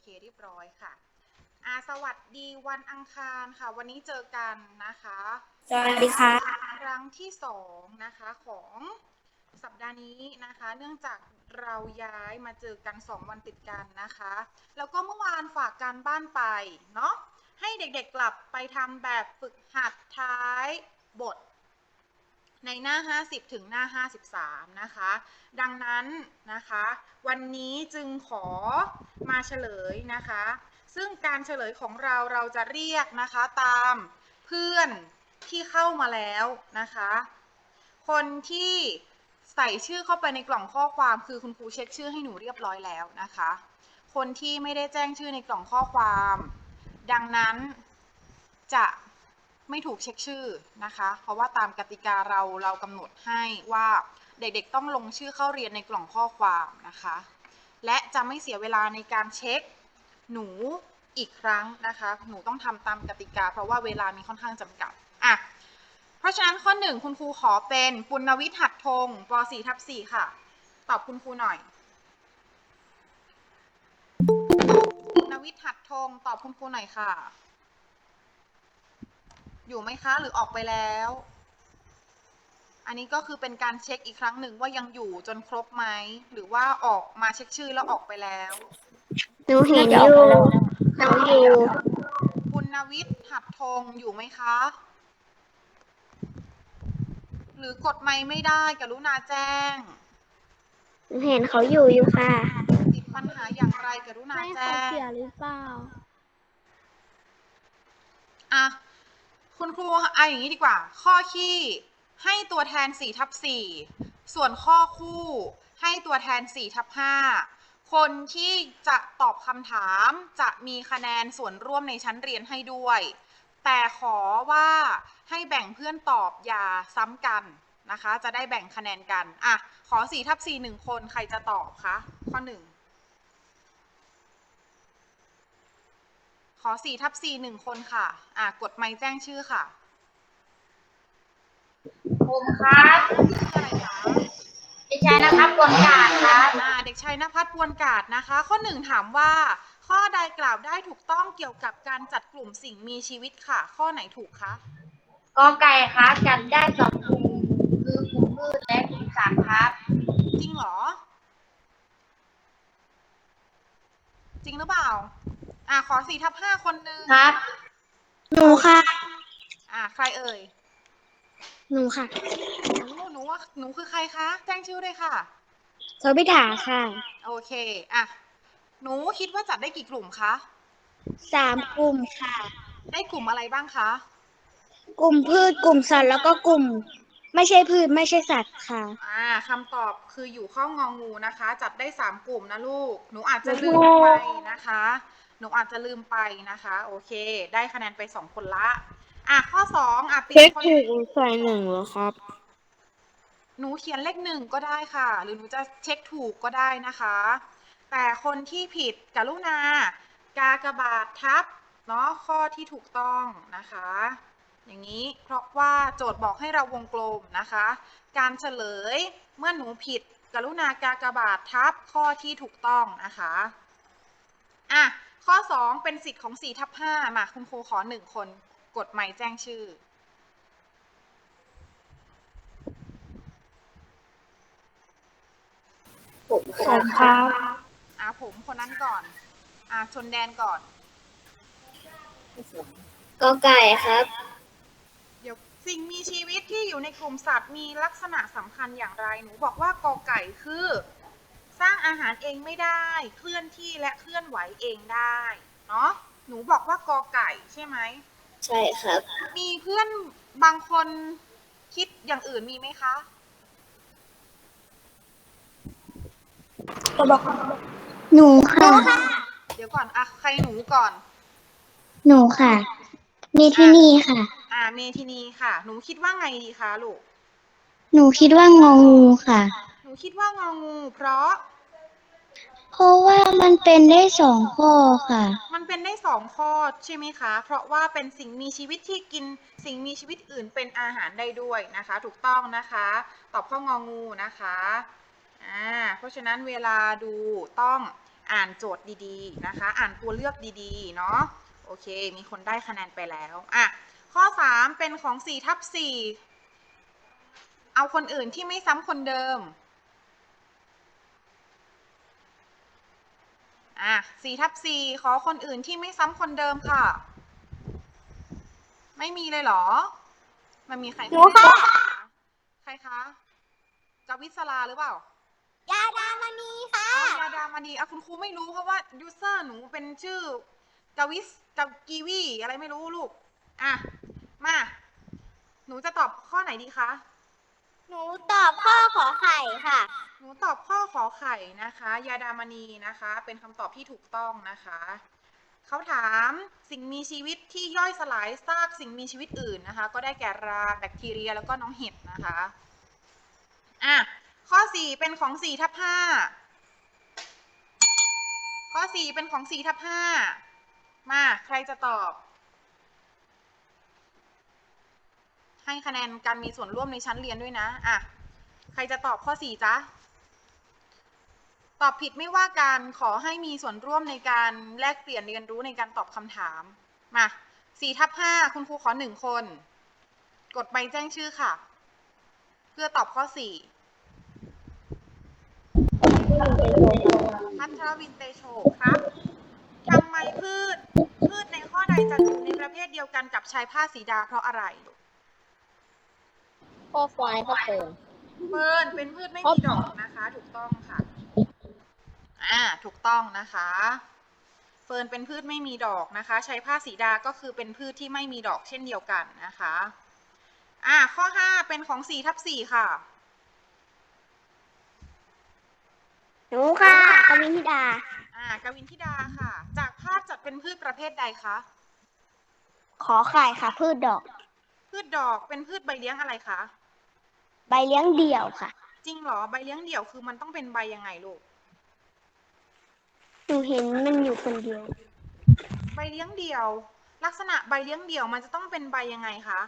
เคเรียบร้อยค่ะอ่าสวัสดีวันอังคารค่ะ วันนี้เจอกันนะคะสวัสดีค่ะครั้งที่สองนะคะของสัปดาห์นี้นะคะ เนื่องจากเราย้ายมาเจอกัน2วันติดกันนะคะ แล้วก็เมื่อวานฝากการบ้านไปเนาะให้เด็กๆกลับไปทำแบบฝึกหัดท้ายบท ในหน้า 50 ถึงหน้า 53 นะคะ ดังนั้นนะคะ วันนี้จึงขอมาเฉลยนะคะ ซึ่งการเฉลยของเราเราจะเรียกนะคะตามเพื่อนที่เข้ามาแล้วนะคะ คนที่ใส่ชื่อเข้าไปในกล่องข้อความคือคุณครูเช็คชื่อให้หนูเรียบร้อยแล้วนะคะ คนที่ไม่ได้แจ้งชื่อในกล่องข้อความ ดังนั้นจะ ไม่ถูกเช็คชื่อนะคะ เพราะว่าตามกติกาเราเรากำหนดให้ว่าเด็กๆต้องลงชื่อเข้าเรียนในกล่องข้อความนะคะ และจะไม่เสียเวลาในการเช็คหนูอีกครั้งนะคะ หนูต้องทำตามกติกา เพราะว่าเวลามีค่อนข้างจำกัดอะเพราะฉะนั้นข้อหนึ่งคุณครูขอเป็นปุณณวิทย์หัดธงป .4 ทับ4ค่ะ ตอบคุณครูหน่อยปุณณวิทย์หัดธงตอบคุณครูหน่อยค่ะ อยู่ไหมคะ หรือออกไปแล้ว อันนี้ก็คือเป็นการเช็คอีกครั้งหนึ่งว่ายังอยู่จนครบไหม หรือว่าออกมาเช็คชื่อแล้วออกไปแล้ว หนูเห็นอยู่หนูอยู่ปุณณวิทย์หัดธงอยู่ไหมคะ หรือกดไมค์ไม่ได้กรุณาแจ้ง หนูเห็นเขาอยู่อยู่ค่ะติดปัญหาอย่างไรกรุณาไม่เขาแจ้ง เสียหรือเปล่า อะ คุณครูเอาอย่างนี้ดีกว่า ข้อขี้ให้ตัวแทน4ทับ4ส่วนข้อคู่ให้ตัวแทน4ทับ5คนที่จะตอบคำถามจะมีคะแนนส่วนร่วมในชั้นเรียนให้ด้วย แต่ขอว่าให้แบ่งเพื่อนตอบอย่าซ้ำกันนะคะ จะได้แบ่งคะแนนกัน อะ ขอ4ทับ4หนึ่งคนใครจะตอบคะ ข้อ 1 ขอ4ทับ4หนึ่งคนค่ะ อะกดไมค์แจ้งชื่อค่ะ ผมครับชื่ออะไรคะเด็กชายนะครับกวนกาดครับอ่าเด็กชายนภัสปวนกาดนะคะ ข้อหนึ่งถามว่า ข้อใดกล่าวได้ถูกต้องเกี่ยวกับการจัดกลุ่มสิ่งมีชีวิตค่ะ ข้อไหนถูกคะกอไก่ครับจัดได้สองกลุ่มคือกลุ่มพืชและกลุ่มสัตว์ครับ จริงเหรอ จริงหรือเปล่า อ่าขอสี่ทับห้าคนหนึ่งครับ หนูค่ะ อ่าใครเอ่ย หนูค่ะหนูหนูว่าหนูคือใครคะ แจ้งชื่อด้วยค่ะ โซพิถาค่ะ โอเค อะ หนูคิดว่าจัดได้กี่กลุ่มคะ สามกลุ่มค่ะ ได้กลุ่มอะไรบ้างคะ กลุ่มพืช กลุ่มสัตว์ แล้วก็กลุ่ม ไม่ใช่พืช ไม่ใช่สัตว์ค่ะ อ่าคำตอบคืออยู่ข้ององูนะคะ จัดได้สามกลุ่มนะลูก หนูอาจจะลืมไปนะคะ หนูอาจจะลืมไปนะคะ โอเค ได้คะแนนไปสองคนละ อะข้อสองอะเปลี่เช็ยคนคนถูกใส่หนึ่งเหรอครับ หนูเขียนเลขหนึ่งก็ได้ค่ะ หรือหนูจะเช็คถูกก็ได้นะคะ แต่คนที่ผิดกรุณากากบาททับเนาะข้อที่ถูกต้องนะคะ อย่างนี้เพราะว่าโจทย์บอกให้เราวงกลมนะคะ การเฉลยเมื่อหนูผิดกรุณากากบาททับข้อที่ถูกต้องนะคะ อะ ข้อ 2 เป็นสิทธิ์ของ4ทับ5มาคุณครูขอ 1 คน กดไมค์แจ้งชื่อ ผมครับอะผมคนนั้นก่อน อะชนแดนก่อนกอไก่ครับ เดี๋ยวสิ่งมีชีวิตที่อยู่ในกลุ่มสัตว์มีลักษณะสำคัญอย่างไร หนูบอกว่ากอไก่คือ สร้างอาหารเองไม่ได้ เคลื่อนที่และเคลื่อนไหวเองได้ เนาะหนูบอกว่ากอไก่ใช่ไหมใช่ครับ มีเพื่อนบางคนคิดอย่างอื่นมีไหมคะก็บอกหนูค่ะ เดี๋ยวก่อนอะใครหนูก่อน หนูค่ะมีที่นี่ค่ะ อ่า เมทินีค่ะ หนูคิดว่าไงดีคะลูก หนูคิดว่างองูค่ะ หนูคิดว่างองู เพราะ เพราะว่ามันเป็นได้สองข้อค่ะ มันเป็นได้สองข้อใช่ไหมคะ เพราะว่าเป็นสิ่งมีชีวิตที่กินสิ่งมีชีวิตอื่นเป็นอาหารได้ด้วยนะคะ ถูกต้องนะคะ ตอบข้ององูนะคะอ่าเพราะฉะนั้นเวลาดูต้องอ่านโจทย์ดีๆนะคะ อ่านตัวเลือกดีๆ เนาะโอเค มีคนได้คะแนนไปแล้วอะข้อ 3 เป็นของ4ทับ4เอาคนอื่นที่ไม่ซ้ำคนเดิม อะ4ทับ4ขอคนอื่นที่ไม่ซ้ำคนเดิมค่ะ ไม่มีเลยเหรอ มันมีใครหนูค่ะ ใครคะกวิศลาหรือเปล่า ยาดามณีค่ะ อ๋อยาดามณีอะคุณครูไม่รู้เพราะว่ายูเซอร์หนูเป็นชื่อกวิสกับกีวีอะไรไม่รู้ลูก อะ มา หนูจะตอบข้อไหนดีคะ หนูตอบข้อขอไข่ค่ะ หนูตอบข้อขอไข่นะคะ ยาดามณีนะคะ เป็นคำตอบที่ถูกต้องนะคะ เขาถามสิ่งมีชีวิตที่ย่อยสลายซากสิ่งมีชีวิตอื่นนะคะ ก็ได้แก่ราแบคทีเรียแล้วก็น้องเห็ดนะคะ อะ ข้อ 4 เป็นของ4ทับ5ข้อ 4 เป็นของ4ทับ5มา ใครจะตอบ ให้คะแนนการมีส่วนร่วมในชั้นเรียนด้วยนะอะใครจะตอบข้อ4จ๊ะตอบผิดไม่ว่ากันขอให้มีส่วนร่วมในการแลกเปลี่ยนเรียนรู้ในการตอบคำถาม มา4ทับ5คุณครูขอ1คน กดใบแจ้งชื่อค่ะ เพื่อตอบข้อ4พัทรวินเตโชครับทำไมพืช พืชในข้อใดจะอยู่ในประเภทเดียวกันกับชายผ้าสีดาเพราะอะไร ข้อควายข้อเปิดเฟิร์นเป็นพืชไม่มีดอกนะคะ ถูกต้องค่ะ อ่า ถูกต้องนะคะ เฟิร์นเป็นพืชไม่มีดอกนะคะ ใช้ผ้าสีดาก็คือเป็นพืชที่ไม่มีดอกเช่นเดียวกันนะคะ อ่า ข้อห้าเป็นของสี่ทับสี่ค่ะ หนูค่ะกวินธิดา อ่ากวินธิดาค่ะ จากภาพจัดเป็นพืชประเภทใดคะ ขอไข่ค่ะ พืชดอก พืชดอกเป็นพืชใบเลี้ยงอะไรคะ ใบเลี้ยงเดี่ยวค่ะ จริงเหรอใบเลี้ยงเดี่ยวคือมันต้องเป็นใบยังไงลูก หนูเห็นมันอยู่คนเดียว ใบเลี้ยงเดี่ยว ลักษณะใบเลี้ยงเดี่ยวมันจะต้องเป็นใบยังไงคะ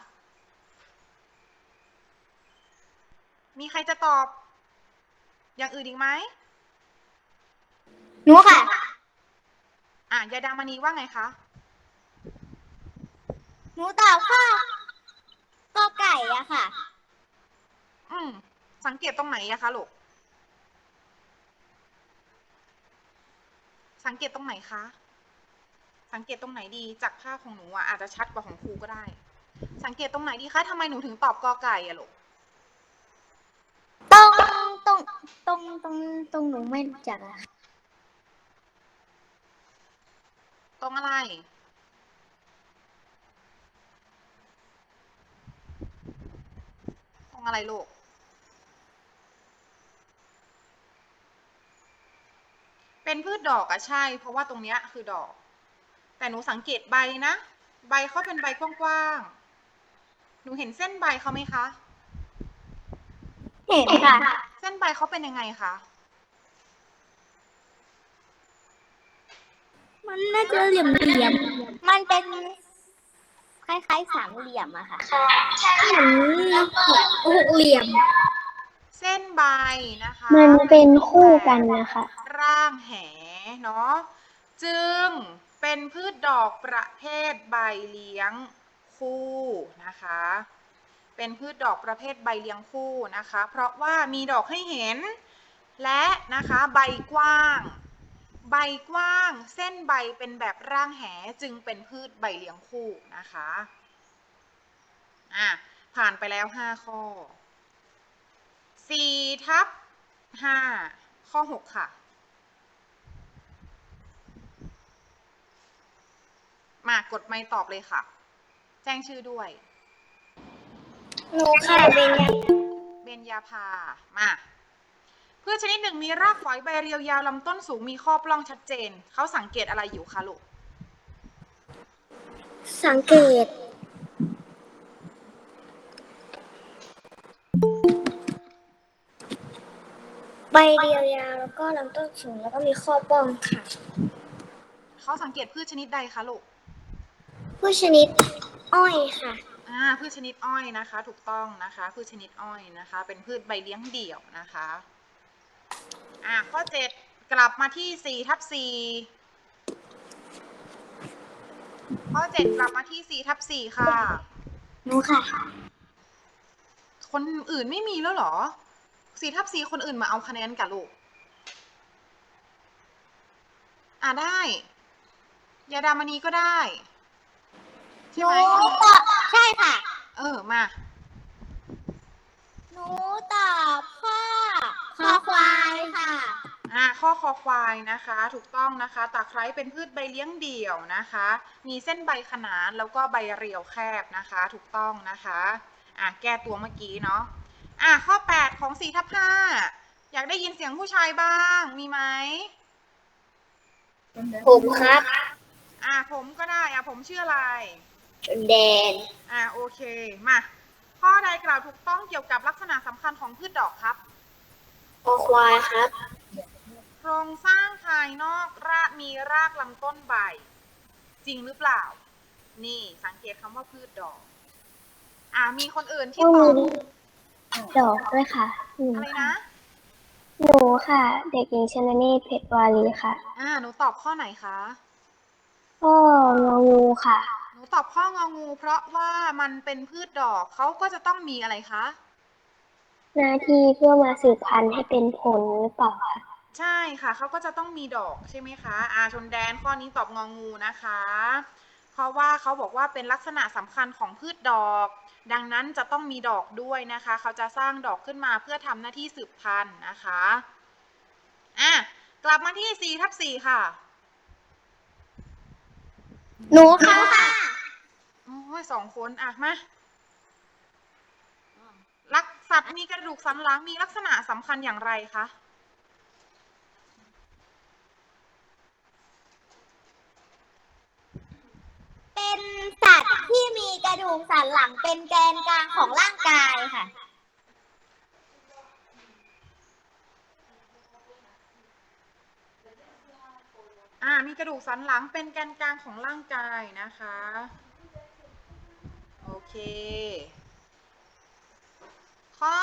มีใครจะตอบ อย่างอื่นอีกไหมหนูค่ะ อะยายดามณีว่าไงคะ หนูตอบข้อก็ไก่อะค่ะ อืม สังเกตตรงไหนอะคะลูก สังเกตตรงไหนคะ สังเกตตรงไหนดีจากภาพของหนูอะอาจจะชัดกว่าของครูก็ได้ สังเกตตรงไหนดีคะทำไมหนูถึงตอบกอไก่อะลูก ตรงตรงตรงตรงตรงหนูไม่รู้จักอะตรงอะไร ตรงอะไรลูก เป็นพืชดอกอะใช่ เพราะว่าตรงเนี้ยคือดอก แต่หนูสังเกตใบนะ ใบเขาเป็นใบกว้างๆ หนูเห็นเส้นใบเขาไหมคะ เห็นค่ะ เส้นใบเขาเป็นยังไงคะ มันน่าจะเหลี่ยมเหลี่ยมมันเป็น คล้ายๆสามเหลี่ยมอะค่ะเหมือนหกเหลี่ยม เส้นใบนะคะ มันเป็นคู่กันนะคะ ร่างแหเนาะจึงเป็นพืชดอกประเภทใบเลี้ยงคู่นะคะ เป็นพืชดอกประเภทใบเลี้ยงคู่นะคะ เพราะว่ามีดอกให้เห็น และนะคะใบกว้าง ใบกว้าง เส้นใบเป็นแบบร่างแหจึงเป็นพืชใบเลี้ยงคู่นะคะอะผ่านไปแล้ว 5 ข้อ4ทับ5ข้อ 6 ค่ะ มากดไม่ตอบเลยค่ะ แจ้งชื่อด้วยหนูค่ะเป็นยังเบญญาภา มาพืชชนิดหนึ่งมีรากฝอยใบเรียวยาวลำต้นสูงมีข้อปล้องชัดเจน เขาสังเกตอะไรอยู่คะลูก สังเกต ใบเรียวยาวแล้วก็ลำต้นสูงแล้วก็มีข้อป้องค่ะ เขาสังเกตพืชชนิดใดคะลูก ผู้ชนิดอ้อยค่ะ อ่าพืชชนิดอ้อยนะคะ ถูกต้องนะคะพืชชนิดอ้อยนะคะ เป็นพืชใบเลี้ยงเดี่ยวนะคะอ่าข้อเจ็ดกลับมาที่สี่ทับสี่ข้อเจ็ดกลับมาที่สี่ทับสี่ค่ะ หนูค่ะ คนอื่นไม่มีแล้วเหรอสี่ทับสี่คนอื่นมาเอาคะแนนกับลูก อ่าได้ ยาดามณีก็ได้ห ใช่นูไหมตอบใช่ค่ะ เออมา หนูตอบข้อคอควายค่ะ อ่าข้อคอควายนะคะ ถูกต้องนะคะตะไคร้เป็นพืชใบเลี้ยงเดี่ยวนะคะ มีเส้นใบขนานแล้วก็ใบเรียวแคบนะคะ ถูกต้องนะคะอะแก้ตัวเมื่อกี้เนาะอะข้อ 8 ของ4ทับ5อยากได้ยินเสียงผู้ชายบ้างมีไหมผมครับ อะผมก็ได้อะผมชื่ออะไร แดนอะโอเค มา ข้อใดกล่าวถูกต้องเกี่ยวกับลักษณะสำคัญของพืชดอกครับคอควายครับ โครงสร้างภายนอกรากมีรากลำต้นใบ จริงหรือเปล่า นี่สังเกตคำว่าพืชดอก อ่ามีคนอื่นที่ตอบดอกด้วยค่ะหนูอะไรค่ะนะ หนูค่ะ เด็กหญิงชนนีเพชรวารีค่ะ อ่าหนูตอบข้อไหนคะ ก็งองูค่ะหนู ตอบข้ององู เพราะว่ามันเป็นพืชดอกเขาก็จะต้องมีอะไรคะ หน้าที่เพื่อมาสืบพันธุ์ให้เป็นผลหรือเปล่าคะใช่ค่ะเขาก็จะต้องมีดอกใช่ไหมคะอาชนแดนข้อนี้ตอบงองูนะคะ เพราะว่าเขาบอกว่าเป็นลักษณะสำคัญของพืชดอก ดังนั้นจะต้องมีดอกด้วยนะคะ เขาจะสร้างดอกขึ้นมาเพื่อทำหน้าที่สืบพันธุ์นะคะอะกลับมาที่4ทับ4ค่ะ หนูค่ะ โอ้ยสองคนอะมาลักสัตว์มีกระดูกสันหลังมีลักษณะสำคัญอย่างไรคะเป็นสัตว์ที่มีกระดูกสันหลังเป็นแกนกลางของร่างกายค่ะอ่ามีกระดูกสันหลังเป็นแกนกลางของร่างกายนะคะโอ เค ข้อ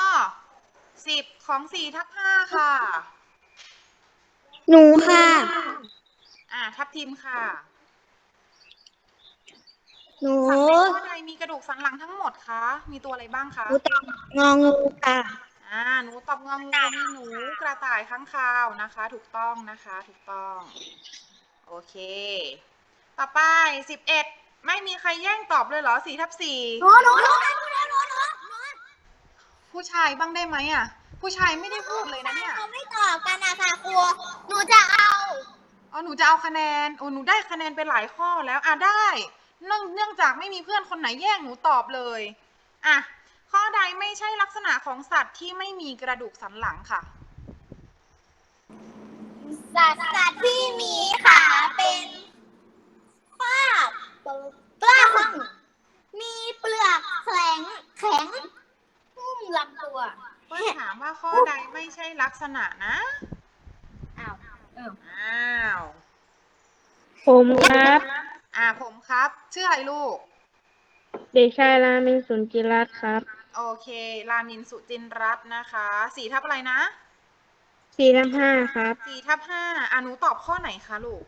สิบของสี่ทับห้าค่ะ หนูค่ะ อ่าทับทิมค่ะ หนูสัตว์ในข้อใดมีกระดูกสันหลังทั้งหมดคะ มีตัวอะไรบ้างคะงองูค่ะ อ่า หนูตอบงองูมีหนูกระต่ายข้างคาวนะคะ ถูกต้องนะคะ ถูกต้อง โอเค ต่อไปสิบเอ็ด ไม่มีใครแย่งตอบเลยเหรอสี่ทับสี่หนูหนูหนูหนูหนูหนูหนูผู้ชายบ้างได้ไหมอะ ผู้ชายไม่ได้พูดเลยนะเนี่ยเขาไม่ตอบกันนะค่ะครูหนูจะเอาอ๋อหนูจะเอาคะแนนโอ้หนูได้คะแนนไปหลายข้อแล้วอะได้เนื่องเนื่องจากไม่มีเพื่อนคนไหนแย่งหนูตอบเลยอะข้อใดไม่ใช่ลักษณะของสัตว์ที่ไม่มีกระดูกสันหลังค่ะ สัตว์สัตว์ที่มีขาเป็นฟาบ ปล้องมีเปลือกแข็งแข็งหุ้มลำตัวเพื่อนถามว่าข้อใดไม่ใช่ลักษณะนะอ้าวอ้าวผมครับ อ่าผมครับ ชื่ออะไรลูก เด็กชายรามินสุนจิรัตน์ครับ โอเค รามินสุจินรัตน์นะคะสี่ทับอะไรนะสี่ทับห้าครับสี่ทับห้าอ่าหนูตอบข้อไหนคะลูก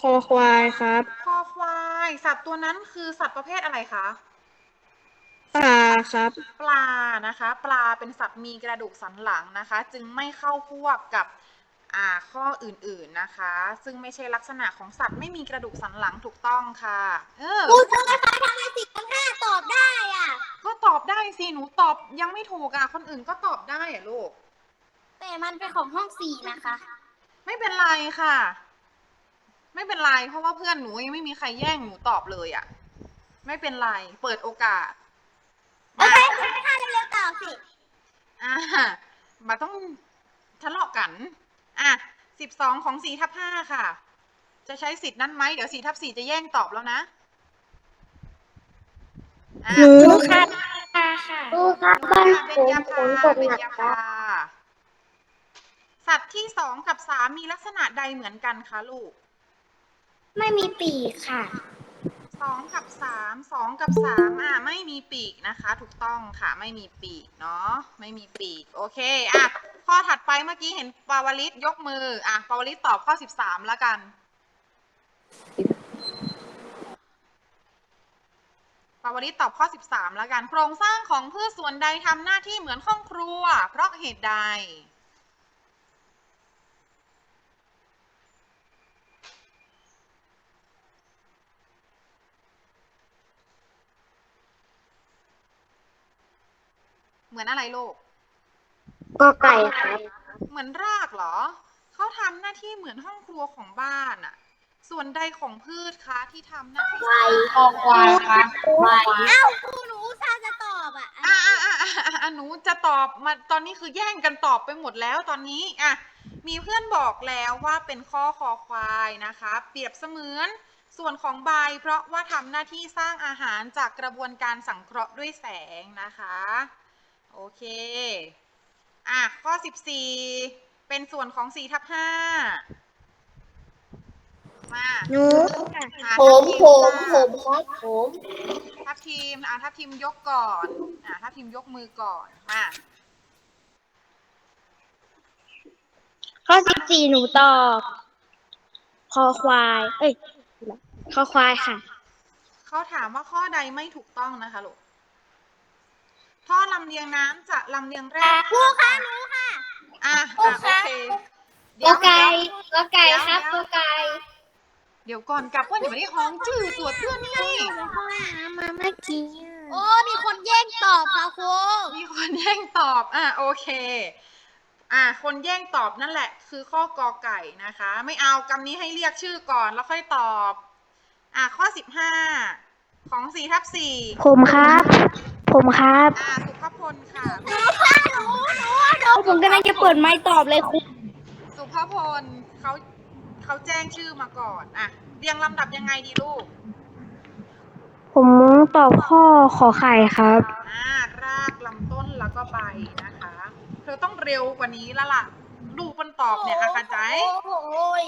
คอควายครับคอควาย สัตว์ตัวนั้นคือสัตว์ประเภทอะไรคะปลาครับ ปลานะคะ ปลาเป็นสัตว์มีกระดูกสันหลังนะคะ จึงไม่เข้าพวกกับอ่าข้ออื่นๆนะคะ ซึ่งไม่ใช่ลักษณะของสัตว์ไม่มีกระดูกสันหลังถูกต้องค่ะ เออครูเจอคะทำไมสี่กับห้าตอบได้อะ ก็ตอบได้สิหนูตอบยังไม่ถูกอะคนอื่นก็ตอบได้อะลูกแต่มันเป็นของห้องสี่นะคะ ไม่เป็นไรค่ะ ไม่เป็นไร เพราะว่าเพื่อนหนูยังไม่มีใครแย่งหนูตอบเลยอะ ไม่เป็นไร เปิดโอกาสโอเคคุณห้าเร็วๆตอบสิ อ่ามาต้องทะเลาะกัน อะสิบสองของสี่ทับห้าค่ะ จะใช้สิทธิ์นั้นไหม เดี๋ยวสี่ทับสี่จะแย่งตอบแล้วนะอะหนูค่ะค่ะหนูค่ะบ้านอะผเป็นมยาฝพานตกเป็หนนักยาครัพาบสัตว์ที่สองกับสามมีลักษณะใดเหมือนกันคะลูก ไม่มีปีกค่ะ สองกับสามสองกับสามอะไม่มีปีกนะคะ ถูกต้องค่ะไม่มีปีกเนาะไม่มีปีกโอเคอะข้อถัดไปเมื่อกี้เห็นปาวลิตยกมืออะปาวลิตตอบข้อสิบสามแล้วกันปาวลิตตอบข้อ 13 แล้วกัน โครงสร้างของพืชส่วนใดทำหน้าที่เหมือนห้องครัว เพราะเหตุใด เหมือนอะไรลูก ก็ไก่ครับ เหมือนรากเหรอ เขาทำหน้าที่เหมือนห้องครัวของบ้านอะส่วนใดของพืชคะที่ทำหน้าที่คอควายครับเอ้าครูหนูอุตส่าห์จะตอบอะอะอะอะอะอะอะหนูจะตอบมาตอนนี้คือแย่งกันตอบไปหมดแล้วตอนนี้อะมีเพื่อนบอกแล้วว่าเป็นข้อคอควายนะคะ เปรียบเสมือนส่วนของใบเพราะว่าทำหน้าที่สร้างอาหารจากกระบวนการสังเคราะห์ด้วยแสงนะคะ โอเค อะ ข้อ14เป็นส่วนของ4ทับ5มาหนูอะผมทับผทิมค่ะผมครับผมทับทีมอะทับทีมยกก่อน อะทับทีมยกมือก่อนมาข้อสิบสี่หนูตอบคอควาย เอ้ยคอควายค่ะ เขาถามว่าข้อใดไม่ถูกต้องนะคะลูก ท่อลำเลียงน้ำจะลำเลียงแร่ครูคะหนูค่ะ อะครูอะโอคะ เคกอไก่กอไก่ครับกอไก่เดี๋ยวก่อนกลับว่าเดี๋ยวไม่ได้ห้องจื่อตัวเพื่อนนี่มาเมื่อกี้โอ้มีคนแย่งตอบค่ะครูมีคนแย่งตอบอะโอเค อะคนแย่งตอบนั่นแหละ คือข้อกอไก่นะคะ ไม่เอากำนี้ให้เรียกชื่อก่อนแล้วค่อยตอบ อะข้อสิบห้าของสี่ทับสี่ผมครับ ผมครับอะสุภพลค่ะ ผมกำลังจะเปิดไม้ตอบเลยครูสุภพลเขาเขาแจ้งชื่อมาก่อนอะเรียงลำดับยังไงดีลูก ผมตอบข้อขอไข่ครับ อ่ารากลำต้นแล้วก็ใบนะคะ เธอต้องเร็วกว่านี้แล้วล่ะดูบนตอบเนี่ยอาคาใจ โอ้โหย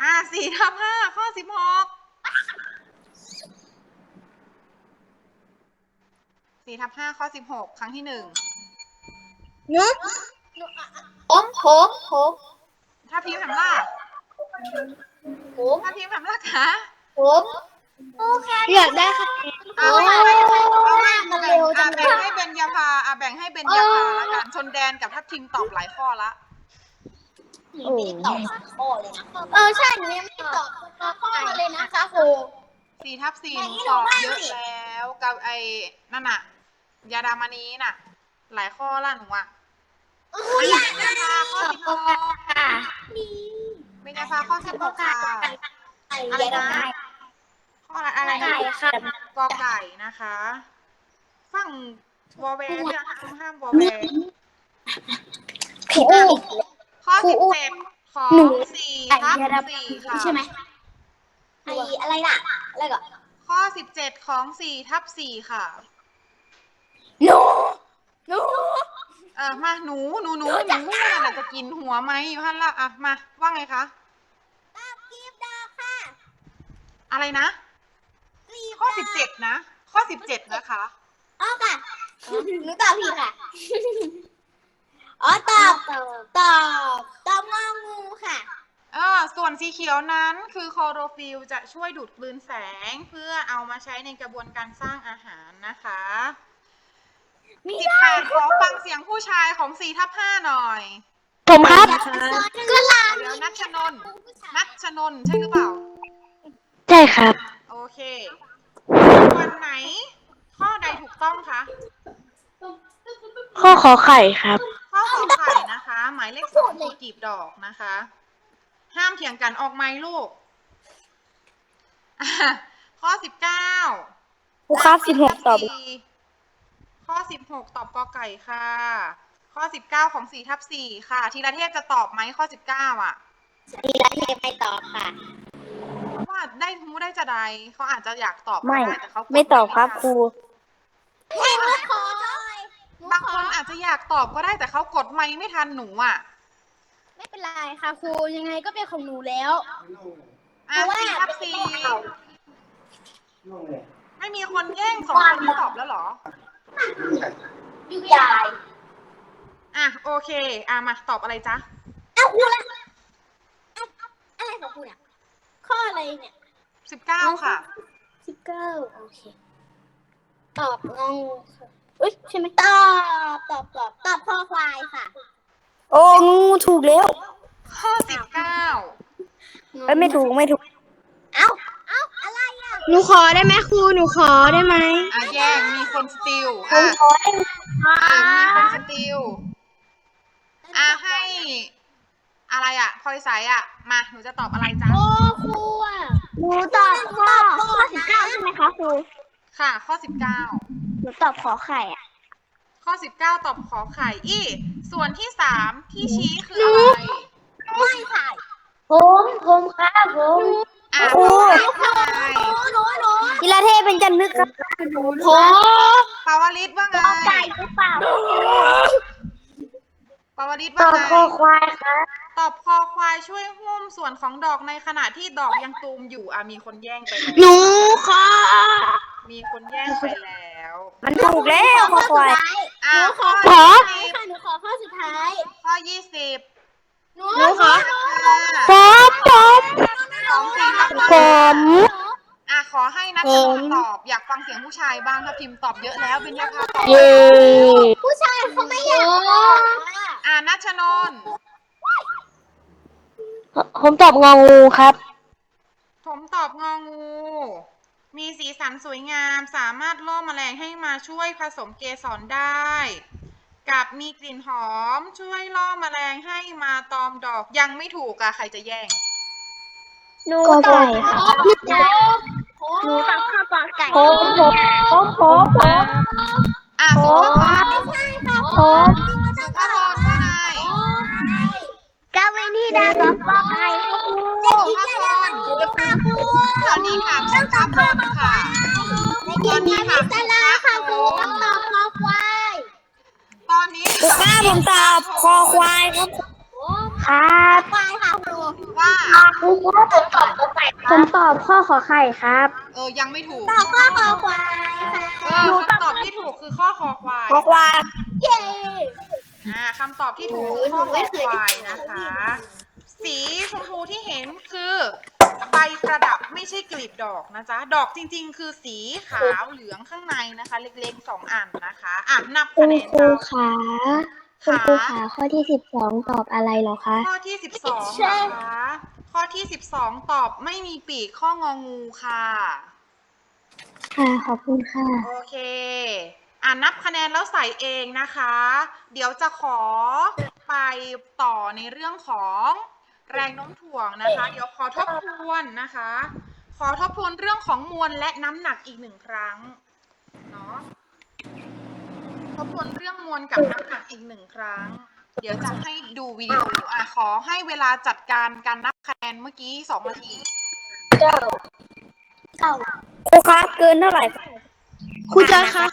อ่าสี่ทับห้าข้อสิบหก สี่ทับห้าข้อสิบหกครั้งที่หนึ่งผมผมผมถ้าพิมพ์ทำล่าผมถ้าพิมพ์ทำล่าคะผมครูคะอยากได้ค่ะอ่าไม่ไม่ไม่เอาว่าให้มันแบ่เร็งวจัอ่างเลแบ่งยให้เบญญาภาอ่าแบ่งให้เบญญาภาละกันชนแดนกับทัพทิมตอบหลายข้อละหนูไม่ได้ตอบสักข้อเลยนะเออใช่หนูยังไม่ได้ตอบสักข้อเลยนะคะครูสี่ทับสี่แบ่หงนูให้ตอบหนูบ้างเยอะสิแล้วกับไอ้นั่นน่ะ ยาดามานีน่ะ หลายข้อละหนูอะครูอยากเบญญาภาข้อสิบหกค่ะเบญญาภาข้อสิบหกค่ะอะไรนะข้ออะไรอะไรนะไก่ค่ะกอไก่นะคะฟังวอแวร์เนี่ยห้ามห้ามวอแวร์ผิดข้อครูสิบอู้เจ็ดของหนูสี่ไก่ทับยาดาสี่ค่ะใช่ไหมไออะไรล่ะอะไรก่อนข้อสิบเจ็ดของสี่ทับสี่ค่ะ หนูหนูเออมาหนูหนูหนูหนูนั่นน่ะจะกินหัวไหมอยู่ฮั่นละอะมาว่าไงคะตอบกีบดาวค่ะอะไรนะกีบข้อสิบเจ็ดนะ ข้อสิบเจ็ดนะคะอ๋อค่ะหนูตอบผิดค่ะอ๋อตอบตอบตอบตอบงองูค่ะเออส่วนสีเขียวนั้นคือคลอโรฟิลจะช่วยดูดกลืนแสง เพื่อเอามาใช้ในกระบวนการสร้างอาหารนะคะ มีสิบแปดขอฟังเสียงผู้ชายของสี่ทับห้าหน่อย ผมครับก็ลาเดี๋ยวนัชนนท์นัชนนท์ใช่หรือเปล่า ใช่ครับ โอเควันไหน ข้อใดถูกต้องคะ ข้อขอไข่ครับ ข้อขอไข่นะคะ หมายเลขสองคือกีบดอกนะคะ ห้ามเถียงกันออกไม้ลูกอะข้อสิบเก้าครูครับสิบหกตอบ ข้อสิบหกตอบกอไก่ค่ะ ข้อสิบเก้าของสี่ทับสี่ค่ะ ทีละเทพจะตอบไหมข้อสิบเก้าอะ ทีละเทปไม่ตอบค่ะ ว่าได้ทูได้จะใดเขาอาจจะอยากตอบก็ไม่ ด้แต่เขากดไม่ตอบครับทันครูให้หนูขอหนูบางขคอนอาจจะอยากตอบก็ได้แต่เขากดไม่ไม่ทันหนูอะไม่เป็นไรค่ะครูยังไงก็เป็นของหนูแล้ว อะเพราะว่าสี่ทับสี่ไม่มีคนแย่งสองคนนี้ตอบแล้วเหรอ ยายอะอะโอเค อะมาตอบอะไรจ๊ะ เอาครูละเอาอะไรของครูเนี่ยข้ออะไรเนี่ยสิบเก้าค่ะ สิบเก้าโอเค ตอบงงค่ะอุ้ยใช่ไหมตอบ ตอบ ตอบ ตอบข้อควายค่ะโอ้งูถูกแล้วข้อสิบเก้าเอ้ยไม่ถูกไม่ถูก เอ้าเอ้าอะไรอะ หนูขอได้ไหมครูหนูขอได้ไหมอะแย่งมีคนสติลอะเออมีคนสติลอะให้ อะไรอะพลอยสายอะ มาหนูจะตอบอะไรจ๊ะโอ้ครูอะหนูตอบข้อข้อสิบเก้าใช่ไหมคะครูค่ะ ข้อสิบเก้าหนูตอบขอไข่อะ ข้อสิบเก้าตอบขอไข่อีส่วนที่สามที่ชี้คืออะไรไม่ค่ะผมผมครับผม อะโอ้ขอไข่หนูหนูหนูกีฬาเทพเป็นจันนึกครับผมปาวลิตว่าไงไก่หรือเปล่าปาวลิตตว่าอบไงคอควายครับ ตอบคอควายช่วยหุ้มส่วนของดอกในขณะที่ดอกยังตูมอยู่อะมีคนแย่งไปแล้วหนูขอมีคนแย่งไปแล้วมันถูกแล้วข้อควาย อะหนูขข้ออขอยี่สิบค่ะหนูขอข้อสุดท้ายข้อยี่สิบหนูหนูขอค่ะผมผม สองสี่ทับผห้ามอะขอให้นัทชนตอบ อยากฟังเสียงผู้ชายบ้างถ้าพิมพ์ตอบเยอะแล้วเป็นยาพาตอบเย่ผู้ชายเขาไม่อยากบอกอะอะนัชนนท์ผมตอบงองูครับ ผมตอบงองู มีสีสันสวยงามสามารถล่อแมลงให้มาช่วยผสมเกสรได้ กับมีกลิ่นหอมช่วยล่อแมลงให้มาตอมดอกยังไม่ถูกอะใครจะแย่ง หนูตอบหนูตอบข้อกอไก่ผมผมผมผมผอะสุภพรใช่ค่ะผมสุภพรว่าไงกาเวนี่ดาตอบข้อไข่สุภพรตอนนี้ถามสุภพรค่ะตอนนี้ถามสุภลาค่ะครูต้องตอบข้อควายตอนนี้ถูกแล้วผมตอบคอควายครับครับควายค่ะครู ว่าครูครับผมตอบข้อไข่ผมตอบข้อขอไข่ครับ เออยังไม่ถูก ตอบข้อคอควายค่ะเออคำตอบที่ถูกคือข้อคอควายคอควายเย้ อ่าคำตอบที่ถูกคือข้อคอควายนะคะ สีชมพูที่เห็นคือใบประดับไม่ใช่กลีบดอกนะจ๊ะ ดอกจริง ๆ คือสีขาวเหลืองข้างในนะคะ เล็กๆสองอันนะคะ อะนับคุคะณแนนครูตามขา คุณครูขาข้อที่สิบสองตอบอะไรเหรอคะ ข้อที่สิบสองนะคะข้อที่สิบสองตอบไม่มีปีกข้ององูค่ะ ค่ะ ขอบคุณค่ะ โอเค อ่านับคะแนนแล้วใส่เองนะคะ เดี๋ยวจะขอไปต่อในเรื่องของแรงโน้มถ่วงนะคะ เดี๋ยวขอทบทวนนะคะ ขอทบทวนเรื่องของมวลและน้ำหนักอีกหนึ่งครั้ง เนาะ ทบทวนเรื่องมวลกับน้ำหนักอีกหนึ่งครั้ง เดี๋ยวจะให้ดูวิดีโออะขอให้เวลาจัดการการนับคะแนนเมื่อกี้สองนาทีเก้าครูคะเกินเท่าไหร่ครูจอยคะ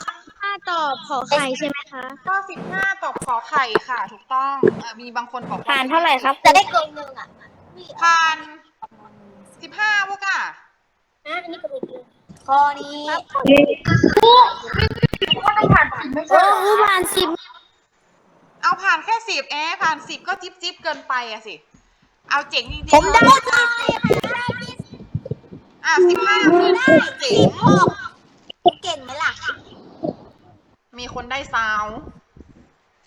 ถ้าตอบขอไข่ใช่ไหมคะข้อสิบห้าตอบขอไข่ค่ะ ถูกต้องเอ่อมีบางคนบอกว่ผ่านเท่าไหร่ครับจะได้เกินหนึ่งอะนี่ผ่านสิบห้าพวกอะอะอันนี้ก็เป็นข้อนี้ เออครูผ่านสิบเอาผ่านแค่สิบเอ๊ะผ่านสิบก็จิ๊บจิ๊บเกินไปอะสิ เอาเจ๋งจริงๆผมได้เลยค่ะอะสิบห้าคือเจ๋งเก่งไหมล่ะ มีคนได้ซาวน์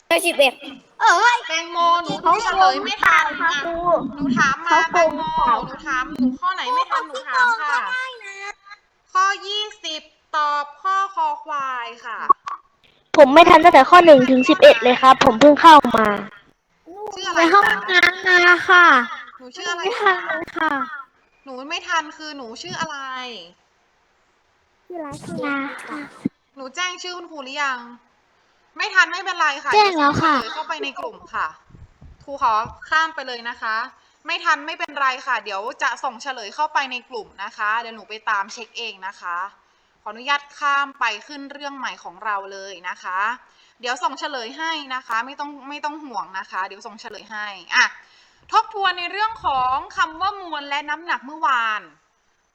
ได้สิบเอ็ดเอ้ยแตงโมหนูเฉลยไม่ทันอะหนูถามมาแตงโมหนูถามหนูข้อไหนไม่ทันหนูถามค่ะ ได้นะข้อยี่สิบตอบข้อคอควายค่ะ ผมไม่ทันตั้งแต่ข้อหนึ่งถึงสิบเอ็ดเลยครับ ผมเพิ่งเข้ามา ชื่ออะไรในห้องคะน้ำมาค่ะ หนูชื่ออะไรไม่ทัคะนค่ะหนูไม่ทันคือหนูชื่ออะไร ชื่อร้านชื่อลาค่ะ หนูแจ้งชื่อคุณครูหรือยัง ไม่ทันไม่เป็นไรค่ะแจ้งแล้วค่ะ เดี๋ยส่งเฉลยเข้าไปในกลุ่มค่ะ ครูขอข้ามไปเลยนะคะ ไม่ทันไม่เป็นไรค่ะ เดี๋ยวจะส่งเฉลยเข้าไปในกลุ่มนะคะ เดี๋ยวหนูไปตามเช็คเองนะคะ ขออนุญาตข้ามไปขึ้นเรื่องใหม่ของเราเลยนะคะ เดี๋ยวส่งเฉลยให้นะคะ ไม่ต้องไม่ต้องห่วงนะคะ เดี๋ยวส่งเฉลยให้อะทบทวนในเรื่องของคำว่ามวลและน้ำหนักเมื่อวาน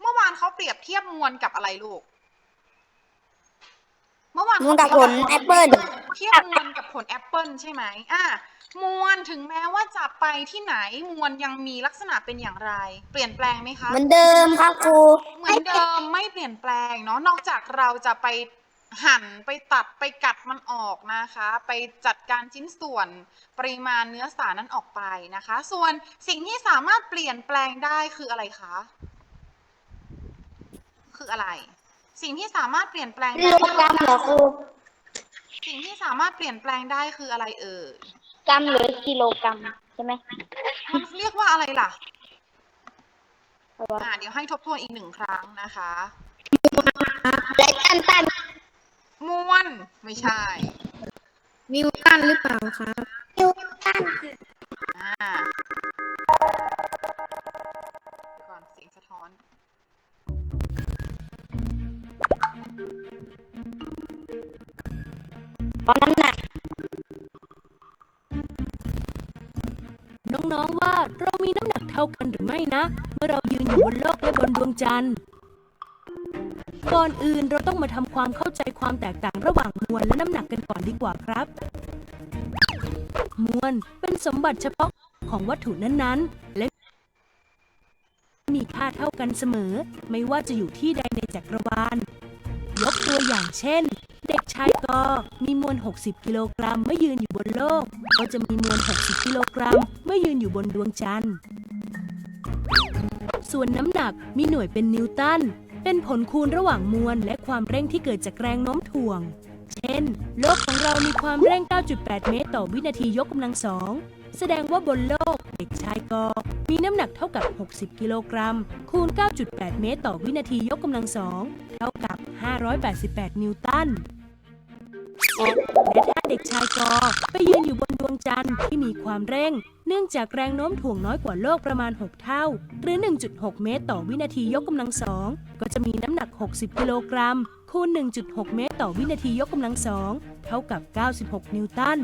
เมื่อวานเขาเปรียบเทียบมวลกับอะไรลูก เมื่อวานมวลกับผลแอปเปิลเทียบมวลกับผลแอปเปิลใช่ไหมอะมวลถึงแม้ว่าจะไปที่ไหนมวลยังมีลักษณะเป็นอย่างไร เปลี่ยนแปลงไหมคะ เหมือนเดิมครับครูเหมือนเดิมไม่เปลี่ยนแปลงเนาะนอกจากเราจะไปหั่นไปตัดไปกัดมันออกนะคะ ไปจัดการชิ้นส่วนปริมาณเนื้อสารนั้นออกไปนะคะ ส่วนสิ่งที่สามารถเปลี่ยนแปลงได้คืออะไรคะ คืออะไร สิ่งที่สามารถเปลี่ยนแปลงกิได้โลกรัมเหรอครูสิ่งที่สามารถเปลี่ยนแปลงได้คืออะไรเอ่ยกรัมหรือกิโลกรัมใช่ไหมมันเรียกว่าอะไรล่ะอ่าเดี๋ยวให้ทบทวนอีกหนึ่งครั้งนะคะและตันตันมวลไม่ใช่ นิวตันหรือเปล่าครับนิวตันอ่าเดี๋ยวก่อนเสียงสะท้อน เพราะน้ำหนักน้องๆว่าเรามีน้ำหนักเท่ากันหรือไม่นะ เมื่อเรายืนอยู่บนโลกและบนดวงจันทร์ก่อนอื่นเราต้องมาทำความเข้าใจความแตกต่างระหว่างมวลและน้ำหนักกันก่อนดีกว่าครับ มวลเป็นสมบัติเฉพาะของวัตถุนั้นๆ และมีค่าเท่ากันเสมอ ไม่ว่าจะอยู่ที่ใดในจักรวาล ตัวอย่างเช่น เด็กชายกอมีมวล 60 กิโลกรัมเมื่อยืนอยู่บนโลก ก็จะมีมวล 60 กิโลกรัมเมื่อยืนอยู่บนดวงจันทร์ ส่วนน้ำหนักมีหน่วยเป็นนิวตัน เป็นผลคูณระหว่างมวลและความเร่งที่เกิดจากแรงโน้มถ่วง เช่น โลกของเรามีความเร่ง 9.8 เมตร ต่อวินาทียกกำลังสอง แสดงว่าบนโลกเด็กชายกอมีน้ำหนักเท่ากับ 60 กิโลกรัม คูณ 9.8 เมตรต่อวินาทียกกำลังสอง เท่ากับ 588 นิวตัน และถ้าเด็กชายกอไปยืนอยู่บนดวงจันทร์ที่มีความเร่ง เนื่องจากแรงโน้มถ่วงน้อยกว่าโลกประมาณ 6 เท่า หรือ 1.6 เมตรต่อวินาทียกกำลังสอง ก็จะมีน้ำหนัก 60 กิโลกรัม คูณ 1.6 เมตรต่อวินาทียกกำลังสอง เท่ากับ 96 นิวตัน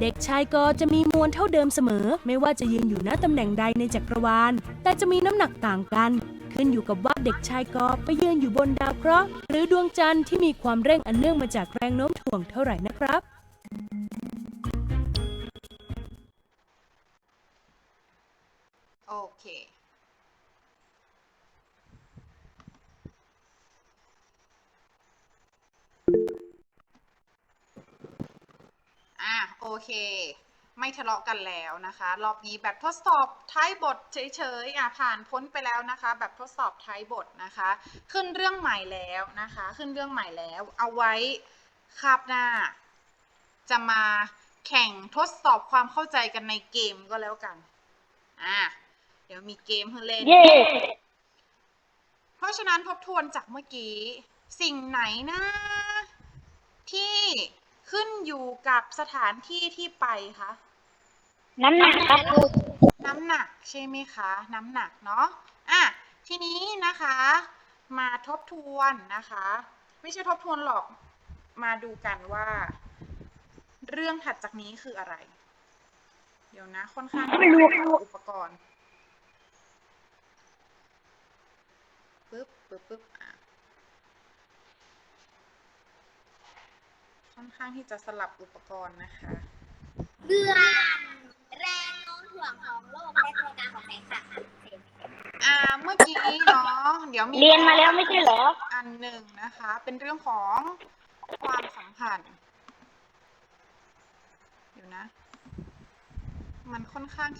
เด็กชายกอจะมีมวลเท่าเดิมเสมอ ไม่ว่าจะยืนอยู่ณตำแหน่งใดในจักรวาล แต่จะมีน้ำหนักต่างกัน ขึ้นอยู่กับว่าเด็กชายกอไปยืนอยู่บนดาวเคราะห์หรือดวงจันทร์ที่มีความเร่งอันเนื่องมาจากแรงโน้มถ่วงเท่าไหร่นะครับโอเค อะโอเค ไม่ทะเลาะกันแล้วนะคะ รอบนี้แบบทดสอบท้ายบทเฉยๆอะผ่านพ้นไปแล้วนะคะ แบบทดสอบท้ายบทนะคะ ขึ้นเรื่องใหม่แล้วนะคะ ขึ้นเรื่องใหม่แล้ว เอาไว้คาบหน้า จะมาแข่งทดสอบความเข้าใจกันในเกมก็แล้วกัน อะเดี๋ยวมีเกมให้เล่นเย่เพราะฉะนั้นทบทวนจากเมื่อกี้ สิ่งไหนนะ ที่ ขึ้นอยู่กับสถานที่ที่ไปคะน้ำหนักครับครูน้ำหนักใช่ไหมคะ น้ำหนักเนาะอะทีนี้นะคะ มาทบทวนนะคะ ไม่ใช่ทบทวนหรอกมาดูกันว่า เรื่องถัดจากนี้คืออะไร เดี๋ยวนะค่อนข้างไม่รู้อุปกรณ์ปึ๊บปึ๊บปึ๊บอะ ค่อนข้างที่จะสลับอุปกรณ์นะคะเรื่องแรงโน้มถ่วงของโลกและตัวการของแสงค่ะอ่าเมื่อกี้เนาะเดี๋ยวมีเรียนมาแล้วไม่ใช่เหรอ อันหนึ่งนะคะ เป็นเรื่องของความสัมพันธ์เดี๋ยวนะ มันค่อนข้างที่